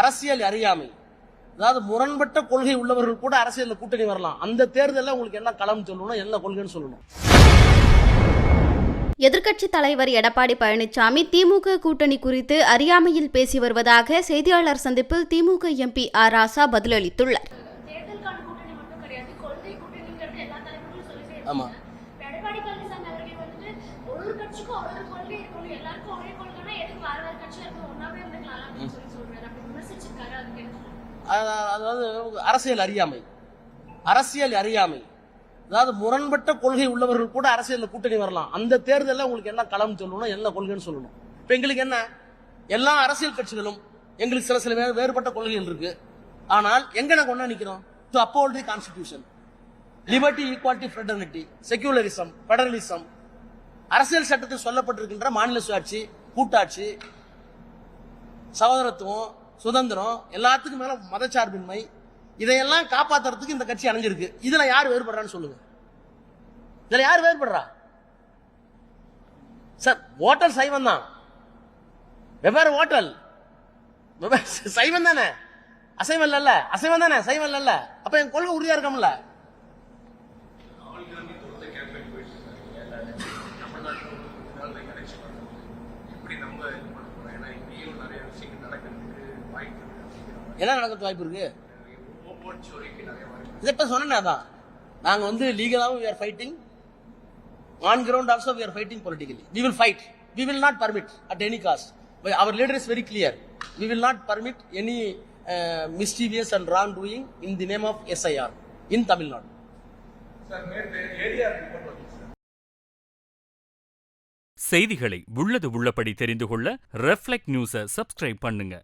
அரசியல் அறியாமை. அதாவது முரண்பட்ட கொள்கை உள்ளவர்கள் கூட அரசியல் கூட்டணி வரலாம். அந்த தேர்தலில் உங்களுக்கு என்ன களம் சொல்லணும் என்ன கொள்கைன்னு சொல்லணும். எதிர்க்கட்சித் தலைவர் எடப்பாடி பழனிசாமி திமுக கூட்டணி குறித்து அறியாமையில் பேசி வருவதாக செய்தியாளர் சந்திப்பில் திமுக எம்பி ஆர் ராசா பதிலளித்துள்ளார். தேர்தலுக்கான அதாவது அரசியல் அறியாமை. அரசியல் அறியாமை. அதாவது முரண்பட்ட கொள்கை உள்ளவர்கள் கூட அரசியல் கூட்டணி வரலாம். அந்த தேர்தலில் உங்களுக்கு என்ன களம் சொல்லணும் என்ன கொள்கைன்னு சொல்லணும். இப்போ எங்களுக்கு என்ன? எல்லா அரசியல் கட்சிகளும் எங்களுக்கு சில சில வேறுபட்ட கொள்கைகள் இருக்கு. ஆனால் எங்க நாங்கள் ஒன்றா நிற்கிறோம் to uphold the constitution liberty equality fraternity secularism federalism அரசியல் சட்டத்தில் சொல்லப்பட்டிருக்கின்ற மாநில சுயாட்சி கூட்டாட்சி சகோதரத்துவம் சுதந்திரம் எல்லாத்துக்கும் மேல மதச்சார்பின்மை இதையெல்லாம் காப்பாத்துறதுக்கு இந்த கட்சி அணைஞ்சிருக்கு. இதுல யார் வேறுபடுறான்னு சொல்லுங்க. இதுல யார் வேறுபடுறா? சார் ஓட்டல் சைவம் தான். வெவ்வேறு ஓட்டல். வெவ்வேறு சைவம் தானே? அசைவம் இல்ல அசைவம் தானே? சைவம் இல்ல அப்ப என் கொள்கை உறுதியா இருக்கோம்ல? நடக்குது. நாங்க வந்து லீகலாவும் we are fighting on ground also we are fighting politically we will fight we will not permit at any cost But our leader is very clear we will not permit any uh, mischievous and wrongdoing in the name of SIR in Tamil Nadu sir நேற்று ADR report வந்து sir செய்திகளை உள்ளது உள்ளபடி தெரிந்து கொள்ள reflect நியூஸை subscribe பண்ணுங்க